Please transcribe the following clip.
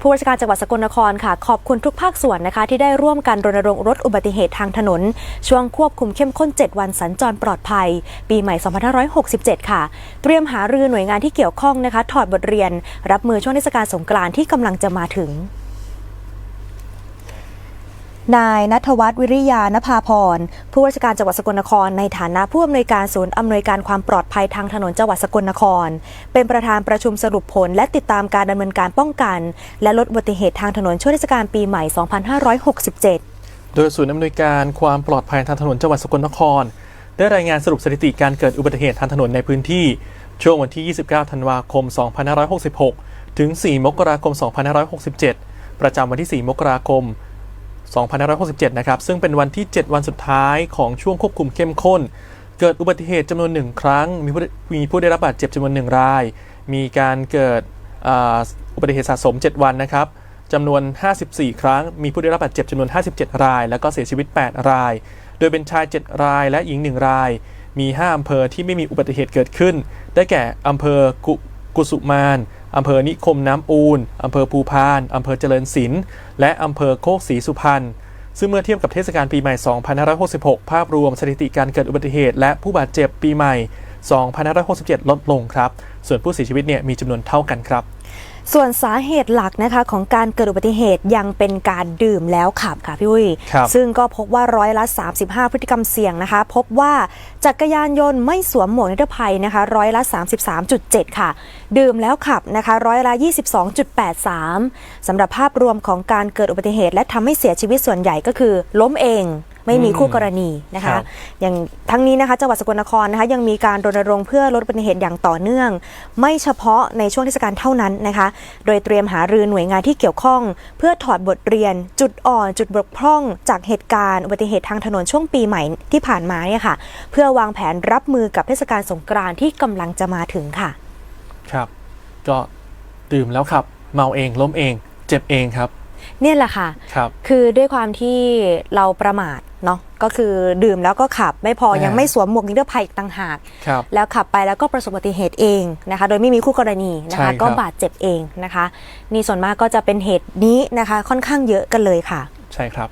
ผู้ราชการจังหวัดสกลนครค่ะ ขอบคุณทุกภาคส่วนนะคะ ที่ได้ร่วมกันรณรงค์ลดอุบัติเหตุทางถนน ช่วงควบคุมเข้มข้น 7 วันสัญจรปลอดภัย ปีใหม่ 2567 ค่ะ เตรียมหารือหน่วยงานที่เกี่ยวข้องนะคะ ถอดบทเรียน รับมือช่วงเทศกาลสงกรานต์ที่กำลังจะมาถึง นายนัทวัฒน์วิริยานภาพร ผู้ว่าราชการจังหวัดสกลนคร ในฐานะผู้อำนวยการศูนย์อำนวยการความปลอดภัยทางถนนจังหวัดสกลนคร เป็นประธานประชุมสรุปผล และติดตามการดำเนินการป้องกัน และลดอุบัติเหตุทางถนนช่วงเทศกาลปีใหม่ 2567 โดยศูนย์อำนวยการความปลอดภัยทางถนนจังหวัดสกลนคร ได้รายงานสรุปสถิติการเกิดอุบัติเหตุทางถนนในพื้นที่ ช่วงวันที่ 29 ธันวาคม 2566 ถึง 4 มกราคม 2567 ประจำวันที่ 4 มกราคม 2567 2,167 นะครับ ซึ่งเป็นวันที่ 7 วันสุดท้ายของช่วงควบคุมเข้มข้น เกิดอุบัติเหตุจำนวนหนึ่งครั้ง มีผู้มีผู้ได้รับบาดเจ็บจำนวนหนึ่งราย มีการเกิดอ,อุบัติเหตุสะสม 7 วันนะครับจำนวน 54 ครั้ง มีผู้ได้รับบาดเจ็บจำนวน 57 ราย แล้วก็เสียชีวิต 8 ราย โดยเป็นชาย 7 รายและหญิง 1 ราย มี 5 อำเภอที่ไม่มีอุบัติเหตุเกิดขึ้น ได้แก่อำเภอกุกุสุมาน อำเภอนิคมน้ำอูนอำเภอภูพานอำเภอเจริญศิลป์และอำเภอโคกศรีสุพรรณซึ่งเมื่อเทียบกับเทศกาลปีใหม่ 2566 ภาพรวมสถิติการเกิดอุบัติเหตุ และผู้บาดเจ็บปีใหม่ 2567 ลดลงครับ ส่วนผู้เสียชีวิตเนี่ยมีจำนวนเท่ากันครับ ส่วนสาเหตุหลักนะคะของการเกิดอุบัติเหตุยังเป็นการดื่มแล้วขับค่ะพี่อุ้ยครับซึ่งก็พบว่าร้อยละ 35 พฤติกรรมเสี่ยงนะคะ พบว่าจักรยานยนต์ไม่สวมหมวกนิรภัยนะคะร้อยละ 33.7 ค่ะ ดื่มแล้วขับนะคะร้อยละ 22.83สำหรับภาพรวมของการเกิดอุบัติเหตุ และทำให้เสียชีวิตส่วนใหญ่ก็คือล้มเอง ไม่มีคู่กรณีนะครัคะบอย่างทั้งนี้นะคะจังหวัดสกลนครนะคะยังมีการรณรงค์เพื่อลดอุบัติเหตุอย่างต่อเนื่อง ไม่เฉพาะในช่วงเทศกาลเท่านั้นนะคะ โดยเตรียมหารือหน่วยงานที่เกี่ยวข้อง เพื่อถอดบทเรียน จุดอ่อน จุดบกพร่อง จากเหตุการณ์อุบัติเหตุทางถนนช่วงปีใหม่ที่ผ่านมาเนี่ยค่ะ เพื่อวางแผนรับมือกับเทศกาลสงกรานต์ที่กำลังจะมาถึงค่ะ ครับ ก็ดื่มแล้วขับ เมาเองล้มเอง เจ็บเองครับ เนี่ยแหละค่ะ ครับคือด้วยความที่เราประมาทเนาะก็คือดื่มแล้วก็ขับไม่พออ่ายัยังไม่สวมหมวกนิรภัยอีกต่างหาก ครับ แล้วขับไปแล้วก็ประสบอุบัติเหตุเองนะคะ โดยไม่มีคู่กรณีนะใช่ครัคะ บ ก็บาดเจ็บเองนะคะ นี่ส่วนมากก็จะเป็นเหตุนี้นะคะ ค่อนข้างเยอะกันเลยค่ะ ใช่ครับ